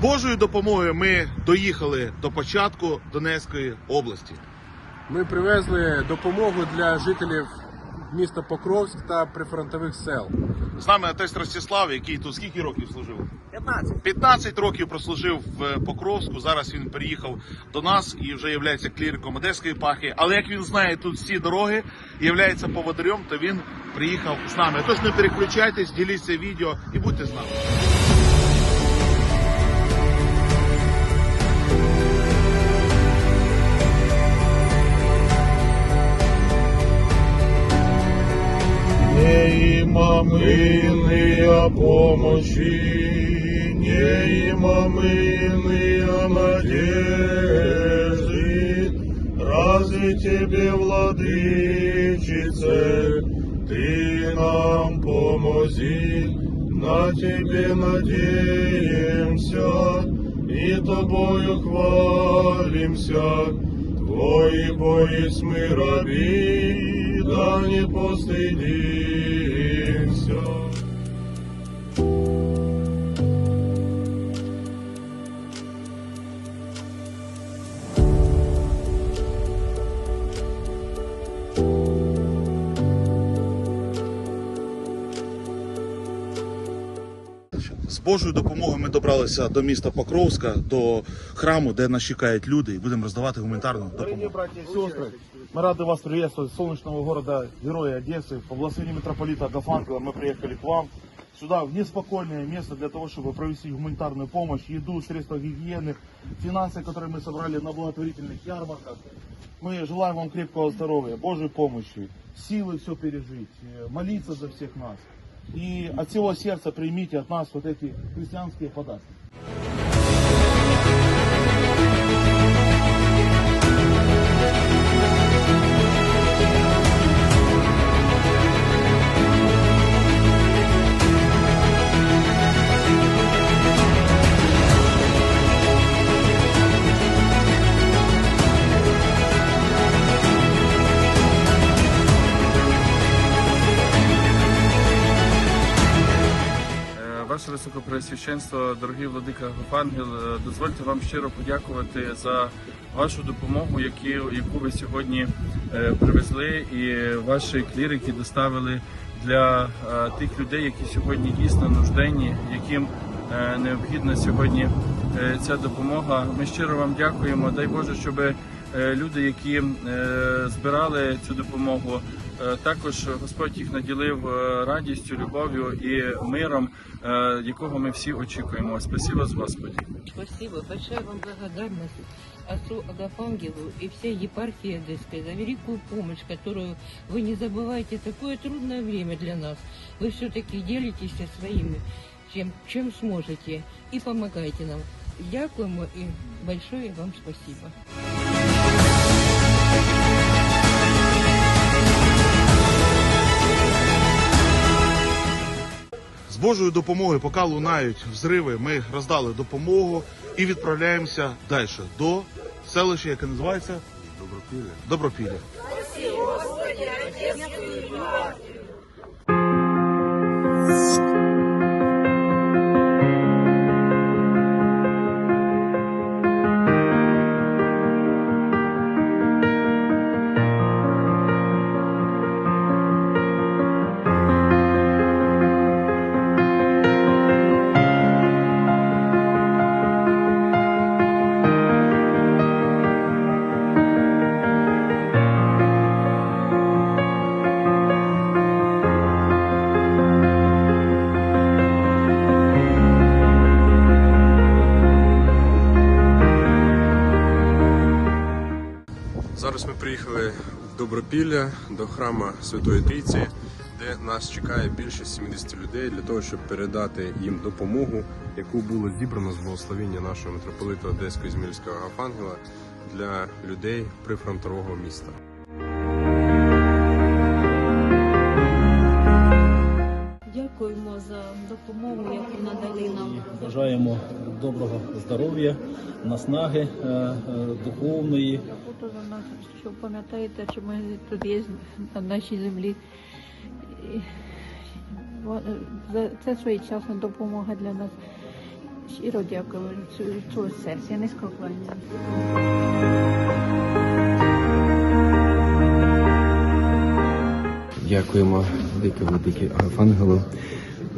Божою допомогою ми доїхали до початку Донецької області. Ми привезли допомогу для жителів міста Покровськ та прифронтових сел. З нами отець Ростислав, який тут скільки років служив? 15. 15 років прослужив в Покровську. Зараз він переїхав до нас і вже є кліриком Одеської епархії. Але як він знає тут всі дороги є поводирем, то він приїхав з нами. Тож не переключайтесь, діліться відео і будьте з нами. помощи, не има мыльны о надежде. Разве тебе, владычице, ты нам помози, на тебе надеемся и тобою хвалимся. Твои боись мы раби, да не постыдимся. З Божою допомогою ми добралися до міста Покровська, до храму, де нас чекають люди, і будемо роздавати гуманітарну Дорогие допомогу. братья и сестры, мы рады вас приветствовать с солнечного города, героя Одессы. По благословению митрополита Агафангела мы приехали к вам. Сюда, в неспокойное место для того, чтобы провести гуманитарную помощь, еду, средства гигиены, финансы, которые мы собрали на благотворительных ярмарках. Мы желаем вам крепкого здоровья, Божьей помощи, силы все пережить, э, молиться за всех нас. И от всего сердца примите от нас вот эти христианские подарки. Високопреосвященство, дорогий владика Гофангел, е, дозвольте вам щиро подякувати за вашу допомогу, яку ви сьогодні е, привезли, і ваші клірики доставили для е, тих людей, які сьогодні дійсно нужденні, яким необхідна сьогодні ця допомога. Ми щиро вам дякуємо. Дай Боже, щоб е, люди, які е, збирали цю допомогу, Е, Також Господь їх наділив е, радістю, любов'ю і миром, е, якого ми всі очікуємо. Спасибо з Господі. Спасибо, большая вам благодарность отцу Агафангелу и всей епархии Одесской за великую помощь, которую вы не забывайте. Такое трудное время для нас. Вы все-таки делитесь своими, чем, чем сможете, и помогаете нам. Дякуємо и большое вам спасибо. З Божою допомогою, поки лунають взриви, ми роздали допомогу і відправляємося далі до селища, яке називається Добропілля. Добропілля. Зараз ми приїхали в Добропілля до храма Святої Трійці, де нас чекає більше 70 людей для того, щоб передати їм допомогу, яку було зібрано з благословення нашого митрополита Одеського Змільського Агафангела для людей прифронтового міста. Дякуємо за допомогу, яку надали нам. Бажаємо доброго здоров'я, наснаги е, е, духовної. Роботу за нас, що пам'ятаєте, що ми тут є на нашій землі. За- Це своєчасна допомога для нас. Щиро дякую від цього серця, низько кланяю. Дякуємо велике велике Архангелу.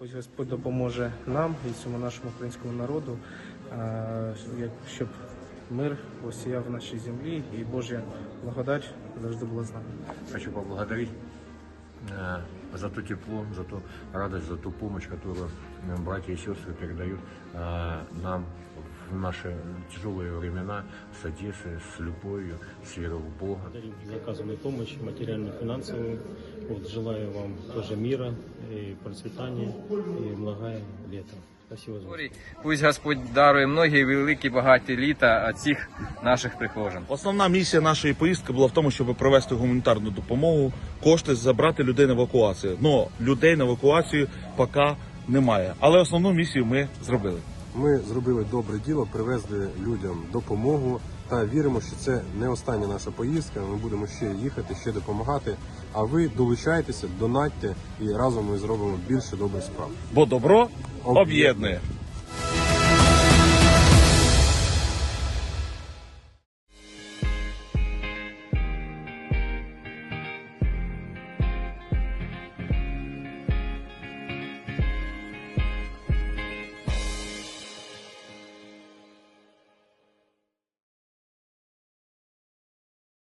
Ось Господь допоможе нам і цьому нашому українському народу, е, щоб мир осіяв в нашій землі і Божа благодать завжди була з нами. Хочу поблагодарить э, за то тепло, за ту радость, за ту помощь, которую э, братья и сестры передают э, нам в наши тяжелые времена с Одессы, с любовью, с верой в Бога. Благодарим за оказанную помощь, материальную, финансовую. Вот, желаю вам тоже мира и процветания и благая лета. Спасибо Пусть Господь дарує многі великі багаті літа цих наших прихожан. Основна місія нашої поїздки була в тому, щоб провести гуманітарну допомогу, кошти забрати людей на евакуацію. Но людей на евакуацію поки немає. Але основну місію ми зробили. Ми зробили добре діло, привезли людям допомогу та віримо, що це не остання наша поїздка. Ми будемо ще їхати, ще допомагати. А ви долучайтеся, донатьте і разом ми зробимо більше добрих справ. Бо добро Об'єднує.